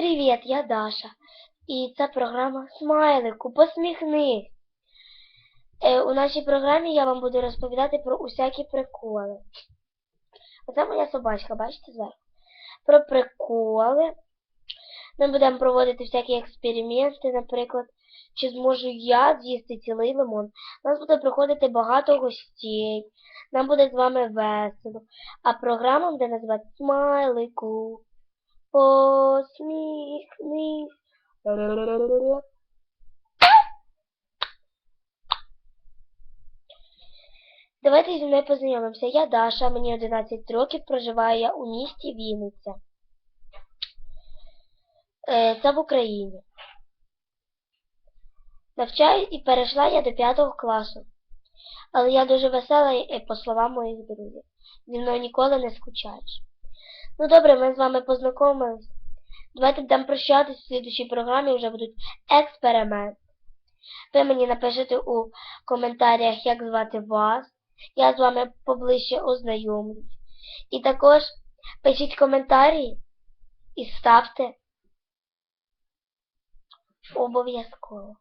Привіт, я Даша. І це програма Смайлику. Посміхнись. Е, у нашій програмі я вам буду розповідати про усякі приколи. Оце моя собачка, бачите зверху? Про приколи. Ми будемо проводити всякі експерименти, наприклад, чи зможу я з'їсти цілий лимон. У нас буде приходити багато гостей. Нам буде з вами весело. А програма буде називатися Смайлику. Посміхнись. Давайте зі мною познайомимося. Я Даша, мені 11 років, проживаю я у місті Вінниця. Е, Це в Україні. Навчаюсь і перейшла я до 5 класу. Але я дуже весела, по словам моїх друзів. Зі мною ніколи не скучаєш. Ну добре, ми з вами познайомились. Давайте будемо прощатись в слідчій програмі вже будуть експерименти. Ви мені напишете у коментарях, як звати вас. Я з вами поближче ознайомлюсь. І також пишіть коментарі і ставте обов'язково.